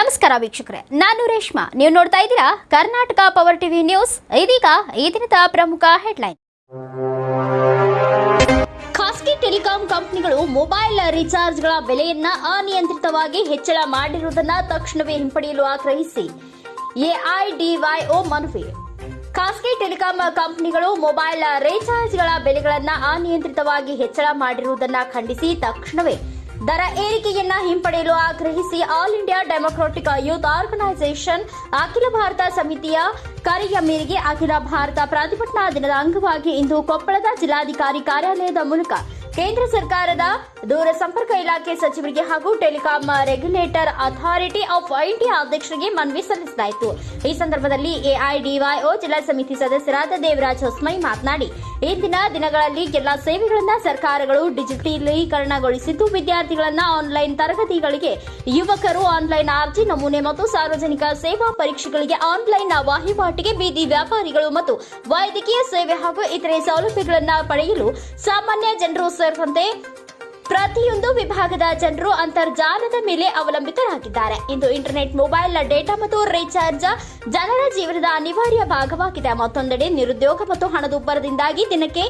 ನಮಸ್ಕಾರ ವೀಕ್ಷಕರೇ, ನಾನು ರೇಷ್ಮಾ. ನೀವು ನೋಡ್ತಾ ಇದ್ದೀರಾ ಕರ್ನಾಟಕ ಪವರ್ ಟಿವಿ ನ್ಯೂಸ್ ಇದೀಗ ಈ ದಿನದ ಪ್ರಮುಖ ಹೆಡ್ಲೈನ್ ಖಾಸಗಿ ಟೆಲಿಕಾಂ ಕಂಪನಿಗಳು ಮೊಬೈಲ್ ರೀಚಾರ್ಜ್ಗಳ ಬೆಲೆಯನ್ನ ಅನಿಯಂತ್ರಿತವಾಗಿ ಹೆಚ್ಚಳ ಮಾಡಿರುವುದನ್ನ ತಕ್ಷಣವೇ ಹಿಂಪಡೆಯಲು ಆಗ್ರಹಿಸಿ. ಎಐಡಿವೈಒ ಮನವಿ. ಖಾಸಗಿ ಟೆಲಿಕಾಂ ಕಂಪನಿಗಳು ಮೊಬೈಲ್ ರೀಚಾರ್ಜ್ಗಳ ಬೆಲೆಗಳನ್ನು ಅನಿಯಂತ್ರಿತವಾಗಿ ಹೆಚ್ಚಳ ಮಾಡಿರುವುದನ್ನು ಖಂಡಿಸಿ ತಕ್ಷಣವೇ ದರ ಏರಿಕೆಯನ್ನ ಹಿಂಪಡೆಯಲು ಆಗ್ರಹಿಸಿ all India democratic youth organisation ಅಖಿಲ ಭಾರತ ಸಮಿತಿಯ ಕರೆಯ ಮೇರೆಗೆ ಅಖಿಲ ಭಾರತ ಪ್ರತಿಭಟನಾ ದಿನದ ಅಂಗವಾಗಿ ಇಂದು ಕೊಪ್ಪಳದ ಜಿಲ್ಲಾಧಿಕಾರಿ ಕಾರ್ಯಾಲಯದ ಮೂಲಕ ಕೇಂದ್ರ ಸರ್ಕಾರದ ದೂರ ಸಂಪರ್ಕ ಇಲಾಖೆ ಸಚಿವರಿಗೆ ಹಾಗೂ telecom regulator authority of India ಅಧ್ಯಕ್ಷರಿಗೆ ಮನವಿ ಸಲ್ಲಿಸಲಾಯಿತು. ಈ ಸಂದರ್ಭದಲ್ಲಿ ಎಐಡಿವೈಒ ಜಿಲ್ಲಾ ಸಮಿತಿ ಸದಸ್ಯರಾದ ದೇವರಾಜ್ ಹೊಸ್ಮೈ ಮಾತನಾಡಿ, ಇಂದಿನ ದಿನಗಳಲ್ಲಿ ಎಲ್ಲಾ ಸೇವೆಗಳನ್ನು ಸರ್ಕಾರಗಳು ಡಿಜಿಟಲೀಕರಣಗೊಳಿಸಿದ್ದು, ವಿದ್ಯಾರ್ಥಿಗಳನ್ನು ಆನ್ಲೈನ್ ತರಗತಿಗಳಿಗೆ, ಯುವಕರು ಆನ್ಲೈನ್ ಅರ್ಜಿ ನಮೂನೆ ಮತ್ತು ಸಾರ್ವಜನಿಕ ಸೇವಾ ಪರೀಕ್ಷೆಗಳಿಗೆ ಆನ್ಲೈನ್ ವಹಿವಾಟಿಗೆ ಬೀದಿ ವ್ಯಾಪಾರಿಗಳು ಮತ್ತು ವೈದ್ಯಕೀಯ ಸೇವೆ ಹಾಗೂ ಇತರೆ ಸೌಲಭ್ಯಗಳನ್ನು ಪಡೆಯಲು ಸಾಮಾನ್ಯ ಜನರು ಸೇರಿದಂತೆ ಪ್ರತಿಯೊಂದು ವಿಭಾಗದ ಜನರು ಅಂತರ್ಜಾಲದ ಮೇಲೆ ಅವಲಂಬಿತರಾಗಿದ್ದಾರೆ. ಇಂದು ಇಂಟರ್ನೆಟ್, ಮೊಬೈಲ್ ಡೇಟಾ ಮತ್ತು ರೀಚಾರ್ಜ್ ಜನರ ಜೀವನದ ಅನಿವಾರ್ಯ ಭಾಗವಾಗಿದೆ. ಮತ್ತೊಂದೆಡೆ ನಿರುದ್ಯೋಗ ಮತ್ತು ಹಣದುಬ್ಬರದಿಂದಾಗಿ ದಿನಕ್ಕೆ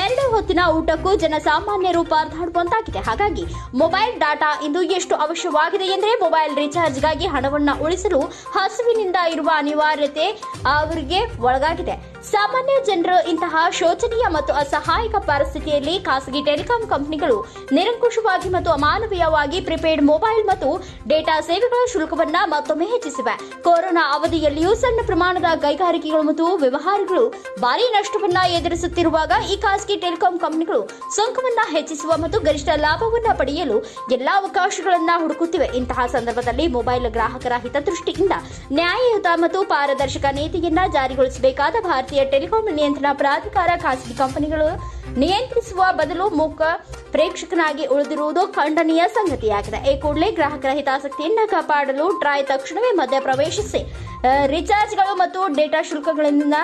ಎರಡು ಹೊತ್ತಿನ ಊಟಕ್ಕೂ ಜನಸಾಮಾನ್ಯರು ಪರದಾಡುವಂತಾಗಿದೆ ಹಾಗಾಗಿ ಮೊಬೈಲ್ ಡಾಟಾ ಇಂದು ಎಷ್ಟು ಅವಶ್ಯವಾಗಿದೆ ಎಂದರೆ ಮೊಬೈಲ್ ರೀಚಾರ್ಜ್ಗಾಗಿ ಹಣವನ್ನು ಉಳಿಸಲು ಹಸುವಿನಿಂದ ಇರುವ ಅನಿವಾರ್ಯತೆ ಅವರಿಗೆ ಒಳಗಾಗಿದೆ. ಸಾಮಾನ್ಯ ಜನರು ಇಂತಹ ಶೋಚನೀಯ ಮತ್ತು ಅಸಹಾಯಕ ಪರಿಸ್ಥಿತಿಯಲ್ಲಿ ಖಾಸಗಿ ಟೆಲಿಕಾಂ ಕಂಪನಿಗಳು ನಿರಂಕುಶವಾಗಿ ಮತ್ತು ಅಮಾನವೀಯವಾಗಿ ಪ್ರಿಪೇಡ್ ಮೊಬೈಲ್ ಮತ್ತು ಡೇಟಾ ಸೇವೆಗಳ ಶುಲ್ಕವನ್ನು ಮತ್ತೊಮ್ಮೆ ಹೆಚ್ಚಿಸಿವೆ. ಕೊರೋನಾ ಅವಧಿಯಲ್ಲಿಯೂ ಸಣ್ಣ ಪ್ರಮಾಣದ ಕೈಗಾರಿಕೆಗಳು ಮತ್ತು ವ್ಯವಹಾರಗಳು ಭಾರಿ ನಷ್ಟವನ್ನು ಎದುರಿಸುತ್ತಿರುವಾಗ ಈ ಖಾಸಗಿ ಟೆಲಿಕಾಂ ಕಂಪನಿಗಳು ಸುಂಕವನ್ನು ಹೆಚ್ಚಿಸುವ ಮತ್ತು ಗರಿಷ್ಠ ಲಾಭವನ್ನು ಪಡೆಯಲು ಎಲ್ಲಾ ಅವಕಾಶಗಳನ್ನು ಹುಡುಕುತ್ತಿವೆ. ಇಂತಹ ಸಂದರ್ಭದಲ್ಲಿ ಮೊಬೈಲ್ ಗ್ರಾಹಕರ ಹಿತದೃಷ್ಟಿಯಿಂದ ನ್ಯಾಯಯುತ ಮತ್ತು ಪಾರದರ್ಶಕ ನೀತಿಯನ್ನು ಜಾರಿಗೊಳಿಸಬೇಕಾದ ಭಾರತೀಯ ಟೆಲಿಕಾಂ ನಿಯಂತ್ರಣ ಪ್ರಾಧಿಕಾರ ಖಾಸಗಿ ಕಂಪನಿಗಳು ನಿಯಂತ್ರಿಸುವ ಬದಲು ಮೂಕ ಪ್ರೇಕ್ಷಕನಾಗಿ ಉಳಿದಿರುವುದು ಖಂಡನೀಯ ಸಂಗತಿಯಾಗಿದೆ. ಈ ಕೂಡಲೇ ಗ್ರಾಹಕರ ಹಿತಾಸಕ್ತಿಯನ್ನು ಕಾಪಾಡಲು ಟ್ರಾಯ್ ತಕ್ಷಣವೇ ಮಧ್ಯ ಪ್ರವೇಶಿಸಿ ರಿಚಾರ್ಜ್ಗಳು ಮತ್ತು ಡೇಟಾ ಶುಲ್ಕಗಳಿಂದ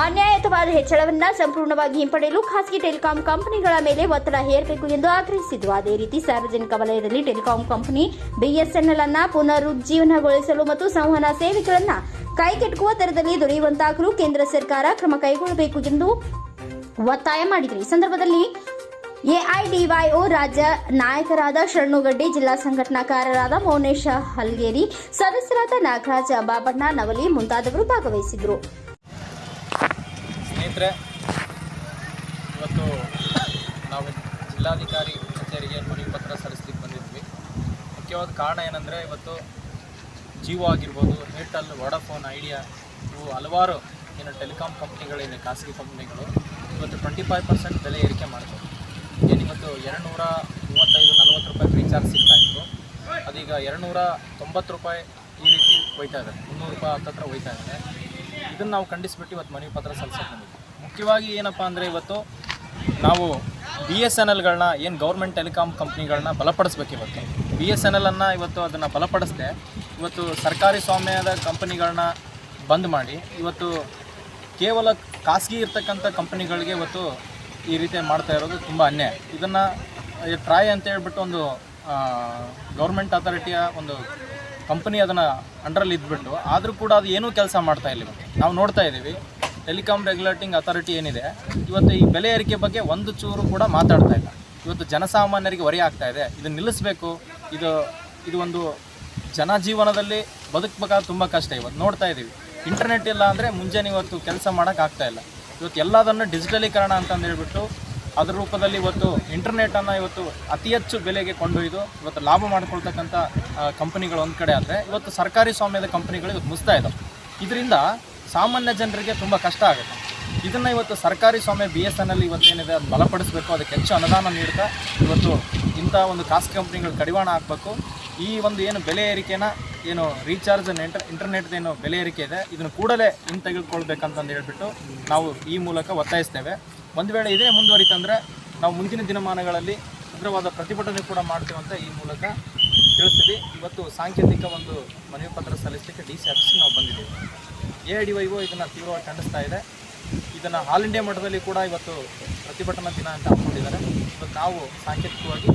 ಅನ್ಯಾಯಯುತವಾದ ಹೆಚ್ಚಳವನ್ನ ಸಂಪೂರ್ಣವಾಗಿ ಹಿಂಪಡೆಯಲು ಖಾಸಗಿ ಟೆಲಿಕಾಂ ಕಂಪನಿಗಳ ಮೇಲೆ ಒತ್ತಡ ಹೇರಬೇಕು ಎಂದು ಆಗ್ರಹಿಸಿದ್ರು. ಅದೇ ರೀತಿ ಸಾರ್ವಜನಿಕ ವಲಯದಲ್ಲಿ ಟೆಲಿಕಾಂ ಕಂಪನಿ ಬಿಎಸ್ಎನ್ಎಲ್ ಅನ್ನ ಪುನರುಜ್ಜೀವನಗೊಳಿಸಲು ಮತ್ತು ಸಂವಹನ ಸೇವೆಗಳನ್ನ ಕೈಗೆಟುಕುವ ದರದಲ್ಲಿ ದೊರೆಯುವಂತಾಗಲು ಕೇಂದ್ರ ಸರ್ಕಾರ ಕ್ರಮ ಕೈಗೊಳ್ಳಬೇಕು ಎಂದು ಒತ್ತಾಯ ಮಾಡಿದರು. ಈ ಸಂದರ್ಭದಲ್ಲಿ ಎಐಡಿವೈಒ ರಾಜ್ಯ ನಾಯಕರಾದ ಶರಣುಗಡ್ಡಿ, ಜಿಲ್ಲಾ ಸಂಘಟನಾಕಾರರಾದ ಮೌನೇಶ ಹಲ್ಗೇರಿ, ಸದಸ್ಯರಾದ ನಾಗರಾಜ ಬಾಬಣ್ಣ, ನವಲಿ ಮುಂತಾದವರು ಭಾಗವಹಿಸಿದ್ರು. ಸ್ನೇಹಿತರೆ, ಇವತ್ತು ನಾವು ಜಿಲ್ಲಾಧಿಕಾರಿ ಕಚೇರಿಗೆ ಮನವಿ ಪತ್ರ ಸಲ್ಲಿಸ್ಲಿಕ್ಕೆ ಬಂದಿದ್ವಿ. ಮುಖ್ಯವಾದ ಕಾರಣ ಏನಂದರೆ, ಇವತ್ತು ಜಿಯೋ ಆಗಿರ್ಬೋದು ಏರ್ಟೆಲ್ ವಡಾಫೋನ್ ಐಡಿಯಾ ಇವು ಹಲವಾರು ಏನು ಟೆಲಿಕಾಂ ಕಂಪ್ನಿಗಳಿದೆ ಖಾಸಗಿ ಕಂಪ್ನಿಗಳು ಇವತ್ತು ಟ್ವೆಂಟಿ ಫೈವ್ ಪರ್ಸೆಂಟ್ ಬೆಲೆ ಏರಿಕೆ ಮಾಡ್ತಾರೆ ಏನಿವತ್ತು ಎರಡು ನೂರ ಮೂವತ್ತೈದು, ನಲ್ವತ್ತು ರೂಪಾಯಿ ರೀಚಾರ್ಜ್ ಸಿಗ್ತಾ ಇತ್ತು. ಅದೀಗ ಎರಡು ನೂರ ತೊಂಬತ್ತು ರೂಪಾಯಿ ಈ ರೀತಿ ಒಯ್ತಾ ಇದೆ. ಮುನ್ನೂರು ರೂಪಾಯಿ ಹತ್ತತ್ರ ಒಯ್ತಾ ಇದೆ. ಇದನ್ನು ನಾವು ಖಂಡಿಸಿಬಿಟ್ಟು ಇವತ್ತು ಮನವಿ ಪತ್ರ ಸಲ್ಲಿಸೋಕೆ ಬಂದಿದ್ವಿ. ಮುಖ್ಯವಾಗಿ ಏನಪ್ಪ ಅಂದರೆ ಇವತ್ತು ನಾವು ಬಿ ಎಸ್ ಎನ್ ಎಲ್ಗಳನ್ನ ಏನು ಗೌರ್ಮೆಂಟ್ ಟೆಲಿಕಾಮ್ ಕಂಪ್ನಿಗಳನ್ನ ಬಲಪಡಿಸ್ಬೇಕು ಇವತ್ತು. ಬಿ ಎಸ್ ಎನ್ ಎಲನ್ನು ಇವತ್ತು ಅದನ್ನು ಬಲಪಡಿಸದೆ. ಇವತ್ತು ಸರ್ಕಾರಿ ಸ್ವಾಮ್ಯದ ಕಂಪನಿಗಳನ್ನ ಬಂದ್ ಮಾಡಿ, ಇವತ್ತು ಕೇವಲ ಖಾಸಗಿ ಇರ್ತಕ್ಕಂಥ ಕಂಪ್ನಿಗಳಿಗೆ ಇವತ್ತು ಈ ರೀತಿ ಮಾಡ್ತಾ ಇರೋದು ತುಂಬ ಅನ್ಯಾಯ. ಇದನ್ನು ಟ್ರಾಯ್ ಅಂತ ಹೇಳ್ಬಿಟ್ಟು ಒಂದು ಗೌರ್ಮೆಂಟ್ ಅಥಾರಿಟಿಯ ಒಂದು ಕಂಪನಿ ಅದನ್ನು ಅಂಡರಲ್ಲಿ ಇದ್ಬಿಟ್ಟು, ಆದರೂ ಕೂಡ ಅದು ಏನೂ ಕೆಲಸ ಮಾಡ್ತಾ ಇಲ್ಲ ನಾವು ನೋಡ್ತಾ ಇದ್ದೀವಿ. ಟೆಲಿಕಾಂ ರೆಗ್ಯುಲೇಟಿಂಗ್ ಅಥಾರಿಟಿ ಏನಿದೆ, ಇವತ್ತು ಈ ಬೆಲೆ ಏರಿಕೆ ಬಗ್ಗೆ ಒಂದು ಚೂರು ಕೂಡ ಮಾತಾಡ್ತಾ ಇಲ್ಲ. ಇವತ್ತು ಜನಸಾಮಾನ್ಯರಿಗೆ ಹೊರೆ ಆಗ್ತಾ ಇದೆ. ಇದನ್ನು ನಿಲ್ಲಿಸಬೇಕು. ಇದು ಇದು ಒಂದು ಜನಜೀವನದಲ್ಲಿ ಬದುಕಬೇಕಾದ್ರೆ ತುಂಬ ಕಷ್ಟ. ಇವತ್ತು ನೋಡ್ತಾ ಇದ್ದೀವಿ ಇಂಟರ್ನೆಟ್ ಇಲ್ಲ ಅಂದರೆ ಮುಂಜಾನೆ ಇವತ್ತು ಕೆಲಸ ಮಾಡೋಕ್ಕಾಗ್ತಾ ಇಲ್ಲ. ಇವತ್ತು ಎಲ್ಲದನ್ನು ಡಿಜಿಟಲೀಕರಣ ಅಂತಂದು ಹೇಳ್ಬಿಟ್ಟು, ಅದರ ರೂಪದಲ್ಲಿ ಇವತ್ತು ಇಂಟರ್ನೆಟನ್ನು ಇವತ್ತು ಅತಿ ಹೆಚ್ಚು ಬೆಲೆಗೆ ಕೊಂಡೊಯ್ದು ಇವತ್ತು ಲಾಭ ಮಾಡ್ಕೊಳ್ತಕ್ಕಂಥ ಕಂಪನಿಗಳು ಒಂದು ಕಡೆ ಆದರೆ, ಇವತ್ತು ಸರ್ಕಾರಿ ಸ್ವಾಮ್ಯದ ಕಂಪನಿಗಳು ಇವತ್ತು ಮುಸ್ತಾ ಇದ್ದಾವೆ ಇದರಿಂದ ಸಾಮಾನ್ಯ ಜನರಿಗೆ ತುಂಬ ಕಷ್ಟ ಆಗುತ್ತೆ. ಇದನ್ನು ಇವತ್ತು ಸರ್ಕಾರಿ ಸ್ವಾಮ್ಯ ಬಿ ಎಸ್ ಎನ್ ಎಲ್ ಇವತ್ತೇನಿದೆ ಅದು ಬಲಪಡಿಸಬೇಕು, ಅದಕ್ಕೆ ಹೆಚ್ಚು ಅನುದಾನ ನೀಡ್ತಾ ಇವತ್ತು ಇಂಥ ಒಂದು ಖಾಸಗಿ ಕಂಪ್ನಿಗಳು ಕಡಿವಾಣ ಹಾಕಬೇಕು. ಈ ಒಂದು ಏನು ಬೆಲೆ ಏರಿಕೆನ ಏನು ರೀಚಾರ್ಜ್ ಇಂಟರ್ ಇಂಟರ್ನೆಟ್ದು ಏನು ಬೆಲೆ ಏರಿಕೆ ಇದೆ, ಇದನ್ನು ಕೂಡಲೇ ಇನ್ನು ತೆಗೆದುಕೊಳ್ಬೇಕಂತಂದು ಹೇಳ್ಬಿಟ್ಟು ನಾವು ಈ ಮೂಲಕ ಒತ್ತಾಯಿಸ್ತೇವೆ. ಒಂದು ವೇಳೆ ಇದೇ ಮುಂದುವರಿತಂದರೆ ನಾವು ಮುಂದಿನ ದಿನಮಾನಗಳಲ್ಲಿ ಉಗ್ರವಾದ ಪ್ರತಿಭಟನೆ ಕೂಡ ಮಾಡ್ತೇವೆ ಅಂತ ಈ ಮೂಲಕ ತಿಳಿಸ್ತೀವಿ ಇವತ್ತು ಸಾಂಕೇತಿಕ ಒಂದು ಮನವಿ ಪತ್ರ ಸಲ್ಲಿಸಲಿಕ್ಕೆ ಡಿ ಸಿ ಆಫೀಸ್ಗೆ ನಾವು ಬಂದಿದ್ದೀವಿ. ಎ ಐ ಡಿ ವೈಗೂ ಇದನ್ನು ತೀವ್ರವಾಗಿ ಖಂಡಿಸ್ತಾ ಇದೆ. ಇದನ್ನು ಆಲ್ ಇಂಡಿಯಾ ಮಟ್ಟದಲ್ಲಿ ಕೂಡ ಇವತ್ತು ಪ್ರತಿಭಟನಾ ದಿನ ಅಂತ ಹಾಕ್ಕೊಂಡಿದ್ದಾರೆ ಇವತ್ತು ನಾವು ಸಾಂಕೇತಿಕವಾಗಿ